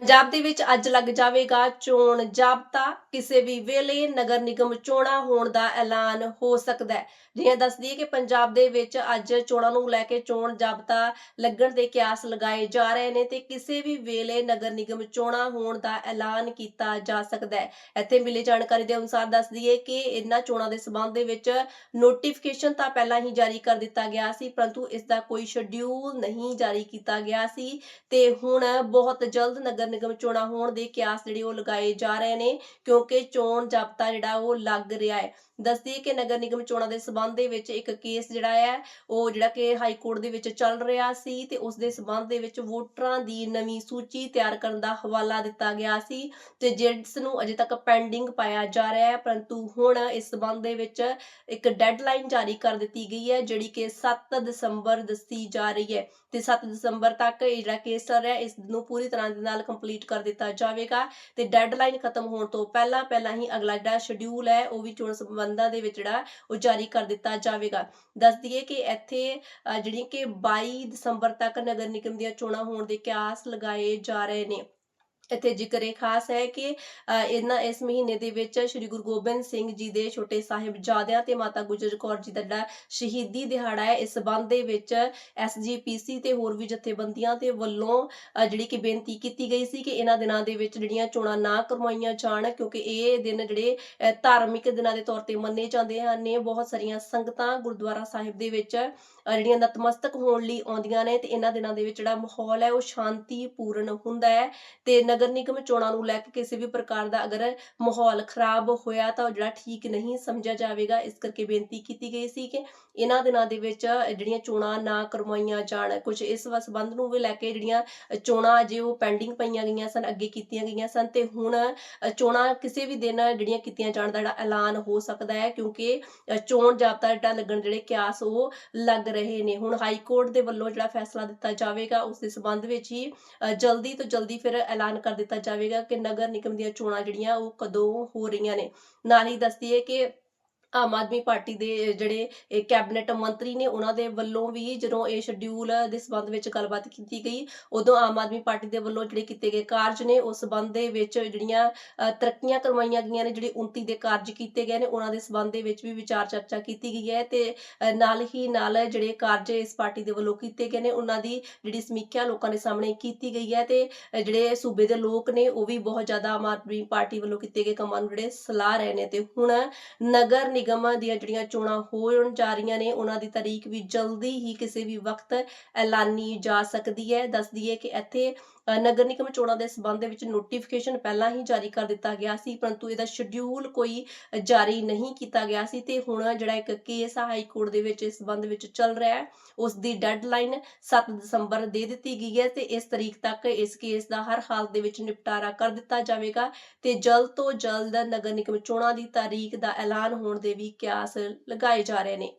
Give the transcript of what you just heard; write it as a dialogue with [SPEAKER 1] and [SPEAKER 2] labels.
[SPEAKER 1] ਪੰਜਾਬ ਦੇ ਵਿੱਚ ਅੱਜ ਲੱਗ ਜਾਵੇਗਾ ਚੋਣ ਜਾਬਤਾ। ਕਿਸੇ ਵੀ ਵੇਲੇ ਨਗਰ ਨਿਗਮ ਚੋਣਾਂ ਹੋਣ ਦਾ ਐਲਾਨ ਹੋ ਸਕਦਾ ਹੈ। ਜਿਵੇਂ ਦੱਸਦੀ ਹੈ ਕਿ ਪੰਜਾਬ ਦੇ ਵਿੱਚ ਅੱਜ ਚੋਣਾਂ ਨੂੰ ਲੈ ਕੇ ਚੋਣ ਜਾਬਤਾ ਲੱਗਣ ਦੇ ਕਿਆਸ ਲਗਾਏ ਜਾ ਰਹੇ ਨੇ ਤੇ ਕਿਸੇ ਵੀ ਵੇਲੇ ਨਗਰ ਨਿਗਮ ਚੋਣਾਂ ਹੋਣ ਦਾ ਐਲਾਨ ਕੀਤਾ ਜਾ ਸਕਦਾ ਹੈ। ਇੱਥੇ ਮਿਲੀ ਜਾਣਕਾਰੀ ਦੇ ਅਨੁਸਾਰ ਦੱਸਦੀ ਹੈ ਕਿ ਇਹਨਾਂ ਚੋਣਾਂ ਦੇ ਸਬੰਧ ਦੇ ਵਿੱਚ ਨੋਟੀਫਿਕੇਸ਼ਨ ਤਾਂ ਪਹਿਲਾਂ ਹੀ ਜਾਰੀ ਕਰ ਦਿੱਤਾ ਗਿਆ ਸੀ, ਪਰੰਤੂ ਇਸ ਦਾ ਕੋਈ ਸ਼ਡਿਊਲ ਨਹੀਂ ਜਾਰੀ ਕੀਤਾ ਗਿਆ ਸੀ ਤੇ ਹੁਣ ਬਹੁਤ ਜਲਦ ਨਗਰ ਨਿਗਮ ਚੋਣਾਂ ਹੋਣ ਦੇ ਕਿਆਸ ਜਿਹੜੇ ਉਹ ਲਗਾਏ ਜਾ ਰਹੇ ਨੇ, ਕਿਉਂਕਿ ਚੋਣ ਜਾਬਤਾ ਜਿਹੜਾ ਉਹ ਲੱਗ ਰਿਹਾ ਹੈ। ਦੱਸਦੀ ਕਿ ਨਗਰ ਨਿਗਮ ਚੋਣਾਂ ਦੇ ਸਬੰਧ ਦੇ ਵਿੱਚ ਇੱਕ ਕੇਸ ਜਿਹੜਾ ਹੈ, ਉਹ ਜਿਹੜਾ ਕਿ ਹਾਈ ਕੋਰਟ ਦੇ ਵਿੱਚ ਚੱਲ ਰਿਹਾ ਸੀ ਤੇ ਉਸ ਦੇ ਸਬੰਧ ਦੇ ਵਿੱਚ ਵੋਟਰਾਂ ਦੀ ਨਵੀਂ ਸੂਚੀ ਤਿਆਰ ਕਰਨ ਦਾ ਹਵਾਲਾ ਦਿੱਤਾ ਗਿਆ ਸੀ ਤੇ ਜਿਸ ਨੂੰ ਅਜੇ ਤੱਕ ਪੈਂਡਿੰਗ ਪਾਇਆ ਜਾ ਰਿਹਾ ਹੈ, ਪਰੰਤੂ ਹੁਣ ਇਸ ਸਬੰਧ ਦੇ ਵਿੱਚ ਇੱਕ ਡੈਡਲਾਈਨ ਜਾਰੀ ਕਰ ਦਿੱਤੀ ਗਈ ਹੈ, ਜਿਹੜੀ ਕਿ 7 ਦਸੰਬਰ ਦੱਸੀ ਜਾ ਰਹੀ ਹੈ ਤੇ 7 ਦਸੰਬਰ ਤੱਕ ਇਹ ਜਿਹੜਾ ਕੇਸ ਚੱਲ ਰਿਹਾ, ਇਸ ਨੂੰ ਪੂਰੀ ਤਰ੍ਹਾਂ ਦੇ ਨਾਲ ਕੰਪਲੀਟ ਕਰ ਦਿੱਤਾ ਜਾਵੇਗਾ ਤੇ ਡੈਡਲਾਈਨ ਖਤਮ ਹੋਣ ਤੋਂ ਪਹਿਲਾਂ ਪਹਿਲਾਂ ਹੀ ਅਗਲਾ ਜਿਹੜਾ ਸ਼ਡਿਊਲ ਹੈ, ਉਹ ਵੀ ਚੋਣ ਸੰਬੰਧਾਂ ਦੇ ਵਿੱਚ ਜਿਹੜਾ ਉਹ ਜਾਰੀ ਕਰ ਦਿੱਤਾ ਜਾਵੇਗਾ। ਦੱਸ ਦਈਏ ਕਿ ਇੱਥੇ ਜਿਹੜੀ ਕਿ 22 ਦਸੰਬਰ ਤੱਕ ਨਗਰ ਨਿਗਮ ਦੀਆਂ ਚੋਣਾਂ ਹੋਣ ਦੇ ਕਿਆਸ ਲਗਾਏ ਜਾ ਰਹੇ ਨੇ। ਇੱਥੇ ਜ਼ਿਕਰ ਇਹ ਖਾਸ ਹੈ ਕਿ ਇਹਨਾਂ ਇਸ ਮਹੀਨੇ ਦੇ ਵਿੱਚ ਸ੍ਰੀ ਗੁਰੂ ਗੋਬਿੰਦ ਸਿੰਘ ਜੀ ਦੇ ਛੋਟੇ ਸਾਹਿਬਜ਼ਾਦਿਆਂ ਤੇ ਮਾਤਾ ਗੁਜਰ ਕੌਰ ਜੀ ਦਾ ਜਿਹੜਾ ਸ਼ਹੀਦੀ ਦਿਹਾੜਾ ਹੈ, ਇਸ ਸੰਬੰਧ ਦੇ ਵਿੱਚ ਐਸਜੀਪੀਸੀ ਤੇ ਹੋਰ ਵੀ ਜਥੇਬੰਦੀਆਂ ਦੇ ਵੱਲੋਂ ਜਿਹੜੀ ਕਿ ਬੇਨਤੀ ਕੀਤੀ ਗਈ ਸੀ ਕਿ ਇਹਨਾਂ ਦਿਨਾਂ ਦੇ ਵਿੱਚ ਜਿਹੜੀਆਂ ਚੋਣਾਂ ਨਾ ਕਰਵਾਈਆਂ ਜਾਣ, ਕਿਉਂਕਿ ਇਹ ਦਿਨ ਜਿਹੜੇ ਧਾਰਮਿਕ ਦਿਨਾਂ ਦੇ ਤੌਰ ਤੇ ਮੰਨੇ ਜਾਂਦੇ ਹਨ ਨੇ ਬਹੁਤ ਸਾਰੀਆਂ ਸੰਗਤਾਂ ਗੁਰਦੁਆਰਾ ਸਾਹਿਬ ਦੇ ਵਿੱਚ ਜਿਹੜੀਆਂ ਨਤਮਸਤਕ ਹੋਣ ਲਈ ਆਉਂਦੀਆਂ ਨੇ ਤੇ ਇਹਨਾਂ ਦਿਨਾਂ ਦੇ ਵਿੱਚ ਜਿਹੜਾ ਮਾਹੌਲ ਹੈ, ਉਹ ਸ਼ਾਂਤੀਪੂਰਨ ਹੁੰਦਾ ਹੈ ਤੇ ਨਗਰ ਨਿਗਮ ਚੋਣਾਂ ਨੂੰ ਲੈ ਕੇ ਕਿਸੇ ਵੀ ਪ੍ਰਕਾਰ ਦਾ ਅਗਰ ਮਾਹੌਲ ਖਰਾਬ ਹੋਇਆ ਤਾਂ ਉਹ ਜਿਹੜਾ ਠੀਕ ਨਹੀਂ ਸਮਝਿਆ ਜਾਵੇਗਾ, ਇਸ ਕਰਕੇ ਬੇਨਤੀ ਕੀਤੀ ਗਈ ਸੀ ਕਿ ਇਹਨਾਂ ਦਿਨਾਂ ਦੇ ਵਿੱਚ ਜਿਹੜੀਆਂ ਚੋਣਾਂ ਨਾ ਕਰਵਾਈਆਂ ਜਾਣ ਕੁਝ ਇਸ ਸੰਬੰਧ ਨੂੰ ਵੀ ਲੈ ਕੇ ਜਿਹੜੀਆਂ ਚੋਣਾਂ ਅਜੇ ਉਹ ਪੈਂਡਿੰਗ ਪਈਆਂ ਗਈਆਂ ਸਨ, ਅੱਗੇ ਕੀਤੀਆਂ ਗਈਆਂ ਸਨ ਤੇ ਹੁਣ ਚੋਣਾਂ ਕਿਸੇ ਵੀ ਦਿਨ ਜਿਹੜੀਆਂ ਕੀਤੀਆਂ ਜਾਣ ਦਾ ਜਿਹੜਾ ਐਲਾਨ ਹੋ ਸਕਦਾ ਹੈ ਕਿਉਂਕਿ ਚੋਣ ਜਾਬਤਾ ਜਿਹੜਾ ਲੱਗਣ ਜਿਹੜੇ ਕਿਆਸ ਉਹ ਲੱਗ ਰਹੇ ਨੇ। ਹੁਣ ਹਾਈ ਕੋਰਟ ਦੇ ਵੱਲੋਂ ਜਿਹੜਾ ਫੈਸਲਾ ਦਿੱਤਾ ਜਾਵੇਗਾ, ਉਸ ਦੇ ਸੰਬੰਧ ਵਿੱਚ ਹੀ ਜਲਦੀ ਤੋਂ ਜਲਦੀ ਫਿਰ ਐਲਾਨ ਕਰ ਦਿੱਤਾ ਜਾਵੇਗਾ ਕਿ ਨਗਰ ਨਿਗਮ ਦੀਆਂ ਚੋਣਾਂ ਜਿਹੜੀਆਂ ਉਹ ਕਦੋਂ ਹੋ ਰਹੀਆਂ ਨੇ। ਨਾਲ ਹੀ ਦੱਸਦੀ ਹੈ ਕਿ ਆਮ ਆਦਮੀ ਪਾਰਟੀ ਦੇ ਜਿਹੜੇ ਇਹ ਕੈਬਨਿਟ ਮੰਤਰੀ ਨੇ, ਉਹਨਾਂ ਦੇ ਵੱਲੋਂ ਵੀ ਜਦੋਂ ਇਹ ਸ਼ਡਿਊਲ ਦੇ ਸੰਬੰਧ ਵਿੱਚ ਗੱਲਬਾਤ ਕੀਤੀ ਗਈ, ਉਦੋਂ ਆਮ ਆਦਮੀ ਪਾਰਟੀ ਦੇ ਵੱਲੋਂ ਜਿਹੜੇ ਕੀਤੇ ਗਏ ਕਾਰਜ ਨੇ, ਉਸ ਸੰਬੰਧ ਦੇ ਵਿੱਚ ਜਿਹੜੀਆਂ ਤਰੱਕੀਆਂ ਕਰਵਾਈਆਂ ਗਈਆਂ ਨੇ, ਜਿਹੜੇ 29 ਦੇ ਕਾਰਜ ਕੀਤੇ ਗਏ ਨੇ, ਉਹਨਾਂ ਦੇ ਸੰਬੰਧ ਦੇ ਵਿੱਚ ਵੀ ਵਿਚਾਰ ਚਰਚਾ ਕੀਤੀ ਗਈ ਹੈ ਤੇ ਨਾਲ ਹੀ ਨਾਲ ਜਿਹੜੇ ਕਾਰਜ ਇਸ ਪਾਰਟੀ ਦੇ ਵੱਲੋਂ ਕੀਤੇ ਗਏ ਨੇ, ਉਹਨਾਂ ਦੀ ਜਿਹੜੀ ਸਮੀਖਿਆ ਲੋਕਾਂ ਦੇ ਸਾਹਮਣੇ ਕੀਤੀ ਗਈ ਹੈ ਤੇ ਜਿਹੜੇ ਸੂਬੇ ਦੇ ਲੋਕ ਨੇ, ਉਹ ਵੀ ਬਹੁਤ ਜ਼ਿਆਦਾ ਆਮ ਆਦਮੀ ਪਾਰਟੀ ਵੱਲੋਂ ਕੀਤੇ ਗਏ ਕੰਮਾਂ ਨੂੰ ਜਿਹੜੇ ਸਲਾਹ ਰਹੇ ਨੇ ਤੇ ਹੁਣ ਨਗਰ ਨਿਗਮਾਂ ਦੀਆਂ ਜਿਹੜੀਆਂ ਚੋਣਾਂ ਹੋਣ ਜਾ ਰਹੀਆਂ ਨੇ, ਉਹਨਾਂ ਦੀ ਤਾਰੀਖ ਵੀ ਜਲਦੀ ਹੀ ਕਿਸੇ ਵੀ ਵਕਤ ਐਲਾਨੀ ਜਾ ਸਕਦੀ ਹੈ। ਦੱਸਦੀ ਹੈ ਕਿ ਇੱਥੇ ਨਗਰ ਨਿਗਮ ਚੋਣਾਂ ਦੇ ਸਬੰਧ ਵਿੱਚ ਨੋਟੀਫਿਕੇਸ਼ਨ ਪਹਿਲਾਂ ਹੀ ਜਾਰੀ ਕਰ ਦਿੱਤਾ ਗਿਆ ਸੀ, ਪਰੰਤੂ ਇਹਦਾ ਸ਼ਡਿਊਲ ਕੋਈ ਜਾਰੀ ਨਹੀਂ ਕੀਤਾ ਗਿਆ ਸੀ ਤੇ ਹੁਣ ਜਿਹੜਾ ਇੱਕ ਕੇਸ ਹਾਈ ਕੋਰਟ ਦੇ ਵਿੱਚ ਇਸ ਸਬੰਧ ਵਿੱਚ ਚੱਲ ਰਿਹਾ ਹੈ, ਉਸ ਦੀ ਡੈਡਲਾਈਨ 7 ਦਸੰਬਰ ਦੇ ਦਿੱਤੀ ਗਈ ਹੈ ਤੇ ਇਸ ਤਰੀਕ ਤੱਕ ਇਸ ਕੇਸ ਦਾ ਹਰ ਹਾਲਤ ਦੇ ਵਿੱਚ ਨਿਪਟਾਰਾ ਕਰ ਦਿੱਤਾ ਜਾਵੇਗਾ ਤੇ ਜਲਦ ਤੋਂ ਜਲਦ ਨਗਰ ਨਿਗਮ ਚੋਣਾਂ ਦੀ ਤਾਰੀਖ ਦਾ ਐਲਾਨ ਹੋਣ ਦੇ ਵੀ ਕਿਆਸ ਲਗਾਏ ਜਾ ਰਹੇ ਨੇ।